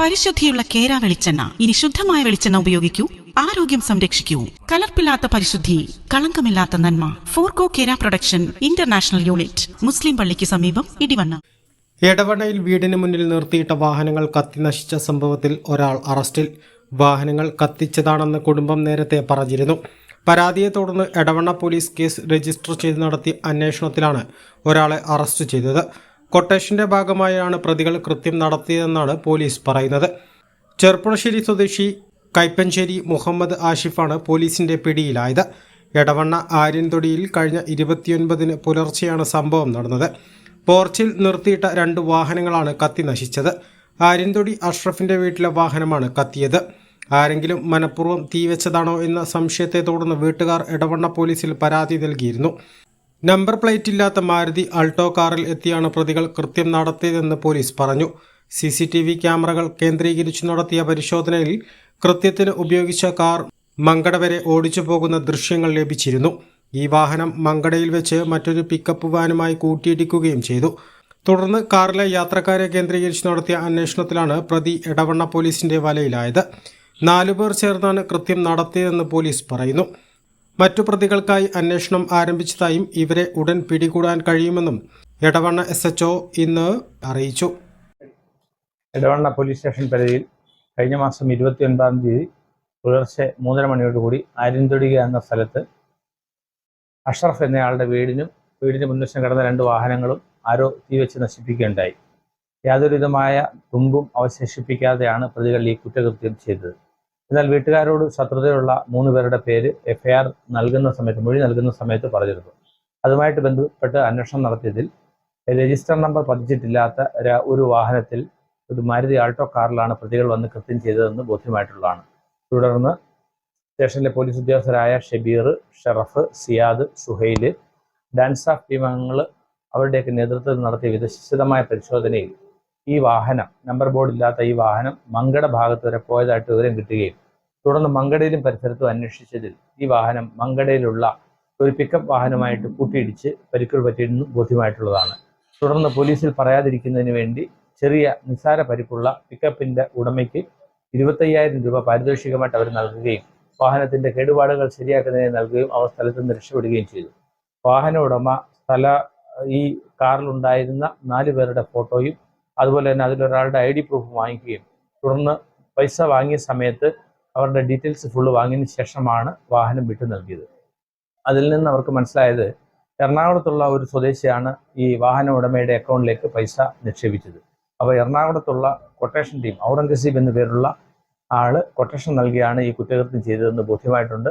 പരിശുദ്ധിയുള്ള കേര വെളിച്ചെണ്ണ ഇനി ശുദ്ധമായ വെളിച്ചെണ്ണ ഉപയോഗിക്കൂ. ആരോഗ്യം സംരക്ഷിക്കൂ. കലർപ്പില്ലാത്ത പരിശുദ്ധി കളങ്കമില്ലാത്ത നന്മ. Forco Kera production international unit മുസ്ലിം പള്ളിക്ക് സമീപം ഇടിവണ്ണ. എടവണയിൽ വീടിന് മുന്നിൽ നിർത്തിയിട്ട വാഹനങ്ങൾ കത്തിനശിച്ച സംഭവത്തിൽ ഒരാൾ അറസ്റ്റിൽ. വാഹനങ്ങൾ കത്തിച്ചതാണെന്ന് കുടുംബം നേരത്തെ പറഞ്ഞിരുന്നു. പരാതിയെ തുടർന്ന് എടവണ്ണ പോലീസ് കേസ് രജിസ്റ്റർ ചെയ്ത് നടത്തിയ അന്വേഷണത്തിലാണ് ഒരാളെ അറസ്റ്റ് ചെയ്തത്. കൊട്ടേഷന്റെ ഭാഗമായാണ് പ്രതികൾ കൃത്യം നടത്തിയതെന്നാണ് പോലീസ് പറയുന്നത്. ചെർപ്പുളശ്ശേരി സ്വദേശി കൈപ്പഞ്ചേരി മുഹമ്മദ് ആഷിഫാണ് പോലീസിന്റെ പിടിയിലായത്. എടവണ്ണ ആര്യൻതൊടിയിൽ കഴിഞ്ഞ ഇരുപത്തിയൊൻപതിന് പുലർച്ചെയാണ് സംഭവം നടന്നത്. പോർച്ചിൽ നിർത്തിയിട്ട രണ്ട് വാഹനങ്ങളാണ് കത്തി നശിച്ചത്. ആര്യൻതൊടി അഷ്റഫിന്റെ വീട്ടിലെ വാഹനമാണ് കത്തിയത്. ആരെങ്കിലും മനഃപൂർവം തീവച്ചതാണോ എന്ന സംശയത്തെ തുടർന്ന് വീട്ടുകാർ എടവണ്ണ പോലീസിൽ പരാതി നൽകിയിരുന്നു. നമ്പർ പ്ലേറ്റ് ഇല്ലാത്ത മാരുതി അൾട്ടോ കാറിൽ എത്തിയാണ് പ്രതികൾ കൃത്യം നടത്തിയതെന്ന് പോലീസ് പറഞ്ഞു. സി സി ടി വി ക്യാമറകൾ കേന്ദ്രീകരിച്ചു നടത്തിയ പരിശോധനയിൽ കൃത്യത്തിന് ഉപയോഗിച്ച കാർ മങ്കട വരെ ഓടിച്ചു പോകുന്ന ദൃശ്യങ്ങൾ ലഭിച്ചിരുന്നു. ഈ വാഹനം മങ്കടയിൽ വെച്ച് മറ്റൊരു പിക്കപ്പ് വാനുമായി കൂട്ടിയിടിക്കുകയും ചെയ്തു. തുടർന്ന് കാറിലെ യാത്രക്കാരെ കേന്ദ്രീകരിച്ച് നടത്തിയ അന്വേഷണത്തിലാണ് പ്രതി എടവണ്ണ പോലീസിന്റെ വലയിലായത്. നാലുപേർ ചേർന്നാണ് കൃത്യം നടത്തിയതെന്ന് പോലീസ് പറയുന്നു. മറ്റു പ്രതികൾക്കായി അന്വേഷണം ആരംഭിച്ചതായും ഇവരെ ഉടൻ പിടികൂടാൻ കഴിയുമെന്നും എടവണ്ണ എസ് ഇന്ന് അറിയിച്ചു. എടവണ്ണ പോലീസ് സ്റ്റേഷൻ പരിധിയിൽ കഴിഞ്ഞ മാസം ഇരുപത്തി ഒൻപതാം തീയതി പുലർച്ചെ മൂന്നര മണിയോടുകൂടി ആര്യന്തൊടിക എന്ന സ്ഥലത്ത് അഷ്റഫ് എന്നയാളുടെ വീടിനും വീടിന് മുൻവശം കിടന്ന രണ്ട് വാഹനങ്ങളും ആരോ തീവെച്ച് നശിപ്പിക്കുകയുണ്ടായി. യാതൊരുവിധമായ തുമ്പും അവശേഷിപ്പിക്കാതെയാണ് പ്രതികൾ ഈ കുറ്റകൃത്യം ചെയ്തത്. എന്നാൽ വീട്ടുകാരോട് ശത്രുതയുള്ള മൂന്ന് പേരുടെ പേര് എഫ്ഐആർ നൽകുന്ന സമയത്ത് മൊഴി നൽകുന്ന സമയത്ത് പറഞ്ഞിരുന്നു. അതുമായിട്ട് ബന്ധപ്പെട്ട് അന്വേഷണം നടത്തിയതിൽ രജിസ്റ്റർ നമ്പർ പതിച്ചിട്ടില്ലാത്ത ഒരു വാഹനത്തിൽ ഒരു മാരുതി ആൾട്ടോ കാറിലാണ് പ്രതികൾ വന്ന് കൃത്യം ചെയ്തതെന്ന് ബോധ്യമായിട്ടുള്ളതാണ്. തുടർന്ന് സ്റ്റേഷനിലെ പോലീസ് ഉദ്യോഗസ്ഥരായ ഷബീർ ഷറഫ് സിയാദ് സുഹൈൽ ഡാൻസ് ഓഫ് ടീമംഗങ്ങൾ അവരുടെയൊക്കെ നേതൃത്വത്തിൽ നടത്തിയ വിദശിതമായ പരിശോധനയിൽ ഈ വാഹനം നമ്പർ ബോർഡ് ഇല്ലാത്ത ഈ വാഹനം മങ്കട ഭാഗത്ത് വരെ പോയതായിട്ട് വിവരം കിട്ടുകയും തുടർന്ന് മങ്കടയിലും പരിസരത്തും അന്വേഷിച്ചതിൽ ഈ വാഹനം മങ്കടയിലുള്ള ഒരു പിക്കപ്പ് വാഹനമായിട്ട് കൂട്ടിയിടിച്ച് പരിക്കുകൾ പറ്റിയിരുന്നു ബോധ്യമായിട്ടുള്ളതാണ്. തുടർന്ന് പോലീസിൽ പറയാതിരിക്കുന്നതിന് വേണ്ടി ചെറിയ നിസ്സാര പരിക്കുള്ള പിക്കപ്പിന്റെ ഉടമയ്ക്ക് ഇരുപത്തയ്യായിരം രൂപ പാരിതോഷികമായിട്ട് അവർ നൽകുകയും വാഹനത്തിന്റെ കേടുപാടുകൾ ശരിയാക്കുന്നതിന് നൽകുകയും അവർ സ്ഥലത്ത് നിന്ന് രക്ഷപ്പെടുകയും ചെയ്തു. വാഹന ഉടമ സ്ഥല ഈ കാറിലുണ്ടായിരുന്ന നാല് പേരുടെ ഫോട്ടോയും അതുപോലെ തന്നെ അതിലൊരാളുടെ ഐ ഡി പ്രൂഫ് വാങ്ങിക്കുകയും തുടർന്ന് പൈസ വാങ്ങിയ സമയത്ത് അവരുടെ ഡീറ്റെയിൽസ് ഫുള്ള് വാങ്ങിയതിന് ശേഷമാണ് വാഹനം വിട്ടു നൽകിയത്. അതിൽ നിന്ന് അവർക്ക് മനസ്സിലായത് എറണാകുളത്തുള്ള ഒരു സ്വദേശിയാണ് ഈ വാഹന ഉടമയുടെ അക്കൗണ്ടിലേക്ക് പൈസ നിക്ഷേപിച്ചത്. അപ്പോൾ എറണാകുളത്തുള്ള കൊട്ടേഷൻ ടീം ഔറംഗസീബ് എന്നു പേരുള്ള ആൾ കൊട്ടേഷൻ നൽകിയാണ് ഈ കുറ്റകൃത്യം ചെയ്തതെന്ന് ബോധ്യമായിട്ടുണ്ട്.